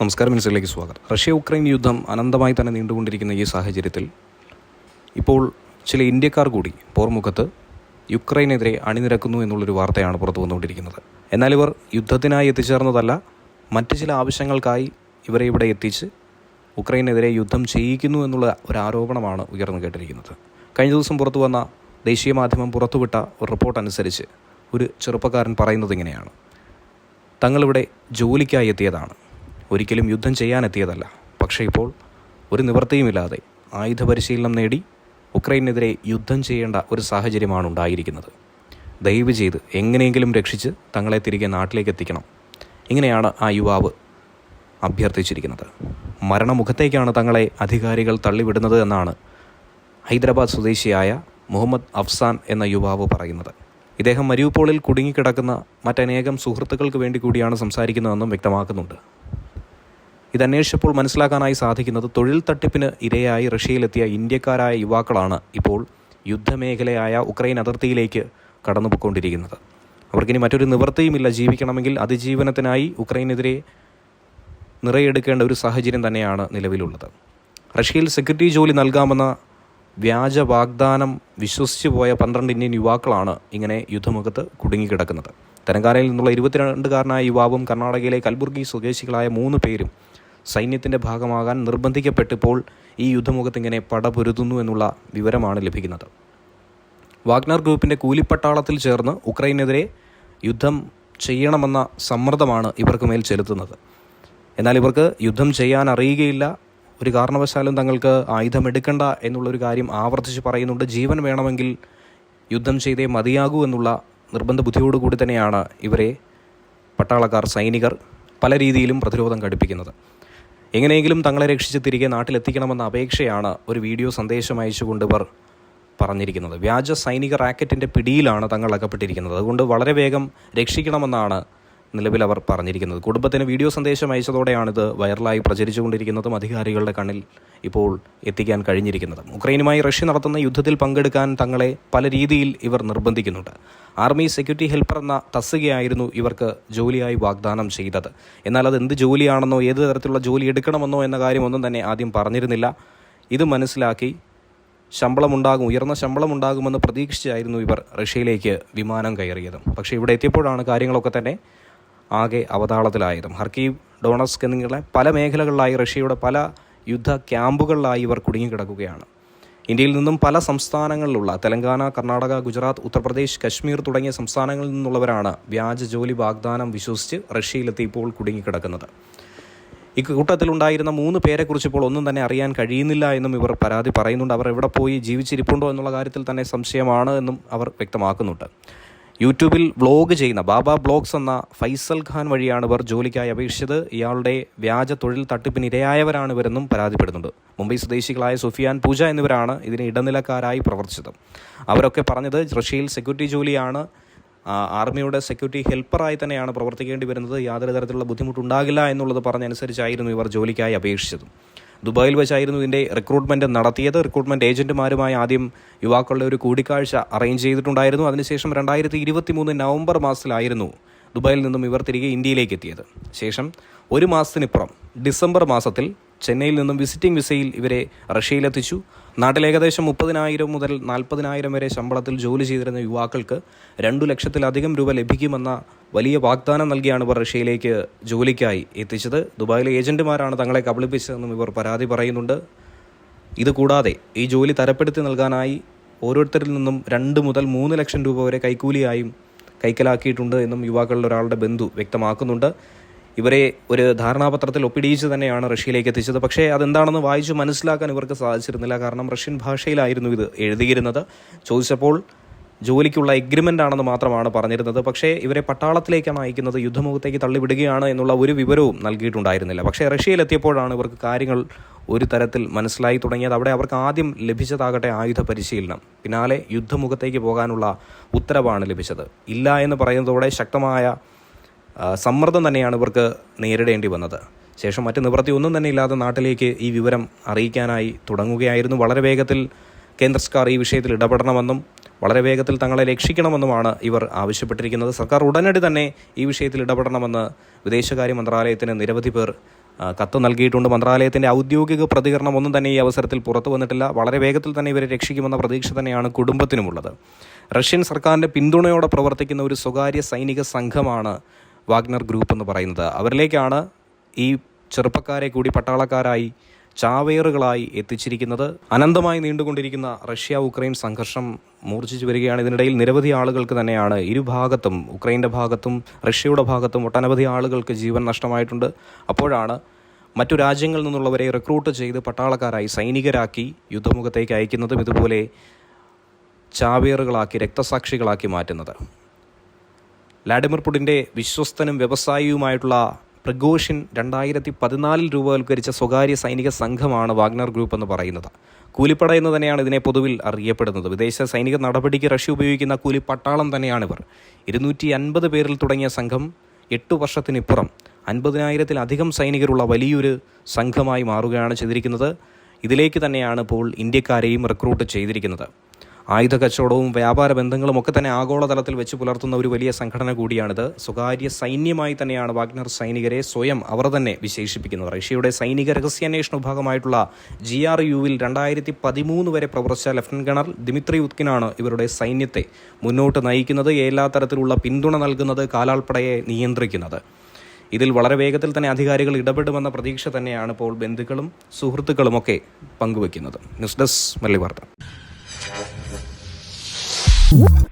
നമസ്കാരം മിനിസ്റ്ററിലേക്ക് സ്വാഗതം. Russia Ukraine യുദ്ധം അനന്തമായി തന്നെ നീണ്ടുകൊണ്ടിരിക്കുന്ന ഈ സാഹചര്യത്തിൽ ഇപ്പോൾ ചില ഇന്ത്യക്കാർ കൂടി പോർമുഖത്ത് യുക്രൈനെതിരെ അണിനിരക്കുന്നു എന്നുള്ളൊരു വാർത്തയാണ് പുറത്തു വന്നുകൊണ്ടിരിക്കുന്നത്. എന്നാൽ ഇവർ യുദ്ധത്തിനായി എത്തിച്ചേർന്നതല്ല മറ്റ് ചില ആവശ്യങ്ങൾക്കായി ഇവരെ ഇവിടെ എത്തിച്ച് ഉക്രൈനെതിരെ യുദ്ധം ചെയ്യിക്കുന്നു എന്നുള്ള ഒരു ആരോപണമാണ് ഉയർന്നു കേട്ടിരിക്കുന്നത്. കഴിഞ്ഞ ദിവസം പുറത്തു വന്ന ദേശീയ മാധ്യമം പുറത്തുവിട്ട ഒരു റിപ്പോർട്ട് അനുസരിച്ച് ഒരു ചെറുപ്പക്കാരൻ പറയുന്നത് ഇങ്ങനെയാണ്. തങ്ങളിവിടെ ജോലിക്കായി എത്തിയതാണ്. ഒരിക്കലും യുദ്ധം ചെയ്യാനെത്തിയതല്ല. പക്ഷേ ഇപ്പോൾ ഒരു നിവൃത്തിയുമില്ലാതെ ആയുധ പരിശീലനം നേടി ഉക്രൈനെതിരെ യുദ്ധം ചെയ്യേണ്ട ഒരു സാഹചര്യമാണ് ഉണ്ടായിരിക്കുന്നത്. ദയവ് ചെയ്ത് എങ്ങനെയെങ്കിലും രക്ഷിച്ച് തങ്ങളെ തിരികെ നാട്ടിലേക്ക് എത്തിക്കണം. ഇങ്ങനെയാണ് ആ യുവാവ് അഭ്യർത്ഥിച്ചിരിക്കുന്നത്. മരണമുഖത്തേക്കാണ് തങ്ങളെ അധികാരികൾ തള്ളിവിടുന്നത് എന്നാണ് ഹൈദരാബാദ് സ്വദേശിയായ മുഹമ്മദ് അഫ്സാൻ എന്ന യുവാവ് പറയുന്നത്. ഇദ്ദേഹം മരിയൂപ്പോളിൽ കുടുങ്ങിക്കിടക്കുന്ന മറ്റനേകം സുഹൃത്തുക്കൾക്ക് വേണ്ടി കൂടിയാണ് സംസാരിക്കുന്നതെന്നും വ്യക്തമാക്കുന്നുണ്ട്. ഇതന്വേഷിച്ചപ്പോൾ മനസ്സിലാക്കാനായി സാധിക്കുന്നത് തൊഴിൽ തട്ടിപ്പിന് ഇരയായി റഷ്യയിലെത്തിയ ഇന്ത്യക്കാരായ യുവാക്കളാണ് ഇപ്പോൾ യുദ്ധമേഖലയായ ഉക്രൈൻ അതിർത്തിയിലേക്ക് കടന്നുപോയിക്കൊണ്ടിരിക്കുന്നത്. അവർക്കിനി മറ്റൊരു നിവൃത്തിയുമില്ല. ജീവിക്കണമെങ്കിൽ അതിജീവനത്തിനായി ഉക്രൈനെതിരെ നിറയെടുക്കേണ്ട ഒരു സാഹചര്യം തന്നെയാണ് നിലവിലുള്ളത്. റഷ്യയിൽ സെക്യൂരിറ്റി ജോലി നൽകാമെന്ന വ്യാജ വാഗ്ദാനം വിശ്വസിച്ചു പോയ പന്ത്രണ്ട് ഇന്ത്യൻ യുവാക്കളാണ് ഇങ്ങനെ യുദ്ധമുഖത്ത് കുടുങ്ങിക്കിടക്കുന്നത്. തെലങ്കാനയിൽ നിന്നുള്ള ഇരുപത്തിരണ്ടുകാരനായ യുവാവും കർണാടകയിലെ കൽബുർഗി സ്വദേശികളായ മൂന്ന് പേരും സൈന്യത്തിന്റെ ഭാഗമാകാൻ നിർബന്ധിക്കപ്പെട്ടിപ്പോൾ ഈ യുദ്ധമുഖത്ത് ഇങ്ങനെ പടപൊരുതുന്നു എന്നുള്ള വിവരമാണ് ലഭിക്കുന്നത്. വാഗ്നർ ഗ്രൂപ്പിന്റെ കൂലിപ്പട്ടാളത്തിൽ ചേർന്ന് ഉക്രൈനെതിരെ യുദ്ധം ചെയ്യണമെന്ന സമ്മർദ്ദമാണ് ഇവർക്ക് മേൽ ചെലുത്തുന്നത്. എന്നാൽ ഇവർക്ക് യുദ്ധം ചെയ്യാൻ അറിയുകയില്ല. ഒരു കാരണവശാലും തങ്ങൾക്ക് ആയുധം എടുക്കണ്ട എന്നുള്ളൊരു കാര്യം ആവർത്തിച്ച് പറയുന്നുണ്ട്. ജീവൻ വേണമെങ്കിൽ യുദ്ധം ചെയ്തേ മതിയാകൂ എന്നുള്ള നിർബന്ധ ബുദ്ധിയോടുകൂടി തന്നെയാണ് ഇവരെ പട്ടാളക്കാർ സൈനികർ പല രീതിയിലും പ്രതിരോധം ഘടിപ്പിക്കുന്നത്. എങ്ങനെയെങ്കിലും തങ്ങളെ രക്ഷിച്ച് തിരികെ നാട്ടിലെത്തിക്കണമെന്ന അപേക്ഷയാണ് ഒരു വീഡിയോ സന്ദേശം അയച്ചുകൊണ്ട് ഇവർ പറഞ്ഞിരിക്കുന്നത്. വ്യാജ സൈനിക റാക്കറ്റിന്റെ പിടിയിലാണ് തങ്ങൾ അകപ്പെട്ടിരിക്കുന്നത്. അതുകൊണ്ട് വളരെ വേഗം രക്ഷിക്കണമെന്നാണ് നിലവിൽ അവർ പറഞ്ഞിരിക്കുന്നത്. കുടുംബത്തിന് വീഡിയോ സന്ദേശം അയച്ചതോടെയാണിത് വൈറലായി പ്രചരിച്ചുകൊണ്ടിരിക്കുന്നതും അധികാരികളുടെ കണ്ണിൽ ഇപ്പോൾ എത്തിക്കാൻ കഴിഞ്ഞിരിക്കുന്നത്. ഉക്രൈനുമായി റഷ്യ നടത്തുന്ന യുദ്ധത്തിൽ പങ്കെടുക്കാൻ തങ്ങളെ പല രീതിയിൽ ഇവർ നിർബന്ധിക്കുന്നുണ്ട്. ആർമി സെക്യൂരിറ്റി ഹെൽപ്പർ എന്ന തസ്തികയായിരുന്നു ഇവർക്ക് ജോലിയായി വാഗ്ദാനം ചെയ്തത്. എന്നാൽ അത് എന്ത് ജോലിയാണെന്നോ ഏത് തരത്തിലുള്ള ജോലി എടുക്കണമെന്നോ എന്ന കാര്യമൊന്നും തന്നെ ആദ്യം പറഞ്ഞിരുന്നില്ല. ഇത് മനസ്സിലാക്കി ശമ്പളമുണ്ടാകും ഉയർന്ന ശമ്പളമുണ്ടാകുമെന്ന് പ്രതീക്ഷിച്ചായിരുന്നു ഇവർ റഷ്യയിലേക്ക് വിമാനം കയറിയത്. പക്ഷേ ഇവിടെ എത്തിയപ്പോഴാണ് കാര്യങ്ങളൊക്കെ തന്നെ ആകെ അവതാളത്തിലായതും. ഹർക്കീവ് ഡോണസ്ക് എന്നിങ്ങനെ പല മേഖലകളിലായി റഷ്യയുടെ പല യുദ്ധ ക്യാമ്പുകളിലായി ഇവർ കുടുങ്ങിക്കിടക്കുകയാണ്. ഇന്ത്യയിൽ നിന്നും പല സംസ്ഥാനങ്ങളിലുള്ള തെലങ്കാന കർണാടക ഗുജറാത്ത് ഉത്തർപ്രദേശ് കശ്മീർ തുടങ്ങിയ സംസ്ഥാനങ്ങളിൽ നിന്നുള്ളവരാണ് വ്യാജ ജോലി വാഗ്ദാനം വിശ്വസിച്ച് റഷ്യയിലെത്തി ഇപ്പോൾ കുടുങ്ങിക്കിടക്കുന്നത്. ഇക്കൂട്ടത്തിലുണ്ടായിരുന്ന മൂന്ന് പേരെക്കുറിച്ച് ഇപ്പോൾ ഒന്നും തന്നെ അറിയാൻ കഴിയുന്നില്ല എന്നും ഇവർ പരാതി പറയുന്നുണ്ട്. അവർ എവിടെ പോയി ജീവിച്ചിരിപ്പുണ്ടോ എന്നുള്ള കാര്യത്തിൽ തന്നെ സംശയമാണ് എന്നും അവർ വ്യക്തമാക്കുന്നുണ്ട്. യൂട്യൂബിൽ വ്ലോഗ് ചെയ്യുന്ന ബാബ ബ്ലോഗ്സ് എന്ന ഫൈസൽ ഖാൻ വഴിയാണ് ഇവർ ജോലിക്കായി അപേക്ഷിച്ചത്. ഇയാളുടെ വ്യാജ തൊഴിൽ തട്ടിപ്പിന് ഇരയായവരാണ് ഇവരെന്നും പരാതിപ്പെടുന്നുണ്ട്. മുംബൈ സ്വദേശികളായ സുഫിയാൻ പൂജ എന്നിവരാണ് ഇതിന് ഇടനിലക്കാരായി പ്രവർത്തിച്ചത്. അവരൊക്കെ പറഞ്ഞത് റഷ്യയിൽ സെക്യൂരിറ്റി ജോലിയാണ് ആർമിയുടെ സെക്യൂരിറ്റി ഹെൽപ്പറായി തന്നെയാണ് പ്രവർത്തിക്കേണ്ടി വരുന്നത് യാതൊരു തരത്തിലുള്ള ബുദ്ധിമുട്ടുണ്ടാകില്ല എന്നുള്ളത് പറഞ്ഞനുസരിച്ചായിരുന്നു ഇവർ ജോലിക്കായി അപേക്ഷിച്ചത്. ദുബായിൽ വെച്ചായിരുന്നു ഇതിന്റെ റിക്രൂട്ട്മെന്റ് നടത്തിയത്. റിക്രൂട്ട്മെന്റ് ഏജന്റുമാരുമായി ആദ്യം യുവാക്കളുടെ ഒരു കൂടിക്കാഴ്ച അറേഞ്ച് ചെയ്തിട്ടുണ്ടായിരുന്നു. അതിനുശേഷം രണ്ടായിരത്തി ഇരുപത്തി മൂന്ന് നവംബർ മാസത്തിലായിരുന്നു ദുബായിൽ നിന്നും ഇവർ തിരികെ ഇന്ത്യയിലേക്ക് എത്തിയത്. ശേഷം ഒരു മാസത്തിനിപ്പുറം ഡിസംബർ മാസത്തിൽ ചെന്നൈയിൽ നിന്നും വിസിറ്റിംഗ് വിസയിൽ ഇവരെ റഷ്യയിലെത്തിച്ചു. നാട്ടിൽ ഏകദേശം മുപ്പതിനായിരം മുതൽ നാൽപ്പതിനായിരം വരെ ശമ്പളത്തിൽ ജോലി ചെയ്തിരുന്ന യുവാക്കൾക്ക് രണ്ടു ലക്ഷത്തിലധികം രൂപ ലഭിക്കുമെന്ന വലിയ വാഗ്ദാനം നൽകിയാണ് ഇവർ റഷ്യയിലേക്ക് ജോലിക്കായി എത്തിച്ചത്. ദുബായിലെ ഏജന്റുമാരാണ് തങ്ങളെ കബളിപ്പിച്ചതെന്നും ഇവർ പരാതി പറയുന്നുണ്ട്. ഇതുകൂടാതെ ഈ ജോലി തരപ്പെടുത്തി നൽകാനായി ഓരോരുത്തരിൽ നിന്നും രണ്ട് മുതൽ മൂന്ന് ലക്ഷം രൂപ വരെ കൈക്കൂലിയായും കൈക്കലാക്കിയിട്ടുണ്ട് എന്നും യുവാക്കളിൽ ഒരാളുടെ ബന്ധു വ്യക്തമാക്കുന്നുണ്ട്. ഇവരെ ഒരു ധാരണാപത്രത്തിൽ ഒപ്പിടിയിച്ച് തന്നെയാണ് റഷ്യയിലേക്ക് എത്തിച്ചത്. പക്ഷേ അതെന്താണെന്ന് വായിച്ചു മനസ്സിലാക്കാൻ ഇവർക്ക് സാധിച്ചിരുന്നില്ല. കാരണം റഷ്യൻ ഭാഷയിലായിരുന്നു ഇത് എഴുതിയിരുന്നത്. ചോദിച്ചപ്പോൾ ജോലിക്കുള്ള എഗ്രിമെന്റ് ആണെന്ന് മാത്രമാണ് പറഞ്ഞിരുന്നത്. പക്ഷേ ഇവരെ പട്ടാളത്തിലേക്കാണ് അയക്കുന്നത്. യുദ്ധമുഖത്തേക്ക് തള്ളിവിടുകയാണ് എന്നുള്ള ഒരു വിവരവും നൽകിയിട്ടുണ്ടായിരുന്നില്ല. പക്ഷേ റഷ്യയിലെത്തിയപ്പോഴാണ് ഇവർക്ക് കാര്യങ്ങൾ ഒരു തരത്തിൽ മനസ്സിലായി തുടങ്ങിയത്. അവിടെ അവർക്ക് ആദ്യം ലഭിച്ചതാകട്ടെ ആയുധ പരിശീലനം. പിന്നാലെ യുദ്ധമുഖത്തേക്ക് പോകാനുള്ള ഉത്തരവാണ് ലഭിച്ചത്. ഇല്ല എന്ന് പറയുന്നതോടെ ശക്തമായ സമ്മർദ്ദം തന്നെയാണ് ഇവർക്ക് നേരിടേണ്ടി വന്നത്. ശേഷം മറ്റ് നിവൃത്തി ഒന്നും തന്നെ ഇല്ലാതെ നാട്ടിലേക്ക് ഈ വിവരം അറിയിക്കാനായി തുടങ്ങുകയായിരുന്നു. വളരെ വേഗത്തിൽ കേന്ദ്ര സർക്കാർ ഈ വിഷയത്തിൽ ഇടപെടണമെന്നും വളരെ വേഗത്തിൽ തങ്ങളെ രക്ഷിക്കണമെന്നുമാണ് ഇവർ ആവശ്യപ്പെട്ടിരിക്കുന്നത്. സർക്കാർ ഉടനടി തന്നെ ഈ വിഷയത്തിൽ ഇടപെടണമെന്ന് വിദേശകാര്യ മന്ത്രാലയത്തിന് നിരവധി പേർ കത്ത് നൽകിയിട്ടുണ്ട്. മന്ത്രാലയത്തിന്റെ ഔദ്യോഗിക പ്രതികരണം ഒന്നും തന്നെ ഈ അവസരത്തിൽ പുറത്തു വന്നിട്ടില്ല. വളരെ വേഗത്തിൽ തന്നെ ഇവരെ രക്ഷിക്കുമെന്ന പ്രതീക്ഷ തന്നെയാണ് കുടുംബത്തിനുമുള്ളത്. റഷ്യൻ സർക്കാരിന്റെ പിന്തുണയോടെ പ്രവർത്തിക്കുന്ന ഒരു സ്വകാര്യ സൈനിക സംഘമാണ് വാഗ്നർ ഗ്രൂപ്പ് എന്ന് പറയുന്നത്. അവരിലേക്കാണ് ഈ ചെറുപ്പക്കാരെ കൂടി പട്ടാളക്കാരായി ചാവേറുകളായി എത്തിച്ചിരിക്കുന്നത്. അനന്തമായി നീണ്ടുകൊണ്ടിരിക്കുന്ന റഷ്യ ഉക്രൈൻ സംഘർഷം മൂർച്ഛിച്ചു വരികയാണ്. ഇതിനിടയിൽ നിരവധി ആളുകൾക്ക് തന്നെയാണ് ഇരുഭാഗത്തും ഉക്രൈന്റെ ഭാഗത്തും റഷ്യയുടെ ഭാഗത്തും ഒട്ടനവധി ആളുകൾക്ക് ജീവൻ നഷ്ടമായിട്ടുണ്ട്. അപ്പോഴാണ് മറ്റു രാജ്യങ്ങളിൽ നിന്നുള്ളവരെ റിക്രൂട്ട് ചെയ്ത് പട്ടാളക്കാരായി സൈനികരാക്കി യുദ്ധമുഖത്തേക്ക് അയക്കുന്നതും ഇതുപോലെ ചാവേറുകളാക്കി രക്തസാക്ഷികളാക്കി മാറ്റുന്നത്. വ്ലാഡിമിർ പുടിന്റെ വിശ്വസ്തനും വ്യവസായിയുമായിട്ടുള്ള പ്രഗോഷിൻ രണ്ടായിരത്തി പതിനാലിൽ രൂപവൽക്കരിച്ച സ്വകാര്യ സൈനിക സംഘമാണ് വാഗ്നർ ഗ്രൂപ്പ് എന്ന് പറയുന്നത്. കൂലിപ്പട എന്ന് തന്നെയാണ് ഇതിനെ പൊതുവിൽ അറിയപ്പെടുന്നത്. വിദേശ സൈനിക നടപടിക്ക് റഷ്യ ഉപയോഗിക്കുന്ന കൂലിപ്പട്ടാളം തന്നെയാണിവർ ഇരുന്നൂറ്റി അൻപത് പേരിൽ തുടങ്ങിയ സംഘം എട്ടു വർഷത്തിനിപ്പുറം അൻപതിനായിരത്തിലധികം സൈനികരുള്ള വലിയൊരു സംഘമായി മാറുകയാണ് ചെയ്തിരിക്കുന്നത്. ഇതിലേക്ക് തന്നെയാണ് ഇപ്പോൾ ഇന്ത്യക്കാരെയും റിക്രൂട്ട് ചെയ്തിരിക്കുന്നത്. ആയുധ കച്ചവടവും വ്യാപാര ബന്ധങ്ങളും ഒക്കെ തന്നെ ആഗോളതലത്തിൽ വെച്ച് പുലർത്തുന്ന ഒരു വലിയ സംഘടന കൂടിയാണിത്. സ്വകാര്യ സൈന്യമായി തന്നെയാണ് വാഗ്നർ സൈനികരെ സ്വയം അവർ തന്നെ വിശേഷിപ്പിക്കുന്നത്. റഷ്യയുടെ സൈനിക രഹസ്യാന്വേഷണ വിഭാഗമായിട്ടുള്ള ജി ആർ യുവിൽ രണ്ടായിരത്തി പതിമൂന്ന് വരെ പ്രവർത്തിച്ച ലഫ്റ്റനന്റ് ഗണർ ദിമിത്രി ഉത്കിനാണ് ഇവരുടെ സൈന്യത്തെ മുന്നോട്ട് നയിക്കുന്നത്. എല്ലാ തരത്തിലുള്ള പിന്തുണ നൽകുന്നത് കാലാൾപ്പടയെ നിയന്ത്രിക്കുന്നത്. ഇതിൽ വളരെ വേഗത്തിൽ തന്നെ അധികാരികൾ ഇടപെടുമെന്ന പ്രതീക്ഷ തന്നെയാണ് ഇപ്പോൾ ബന്ധുക്കളും സുഹൃത്തുക്കളുമൊക്കെ പങ്കുവെക്കുന്നത്. ന്യൂസ് ഡെസ്ക് മല്ലി Whoop.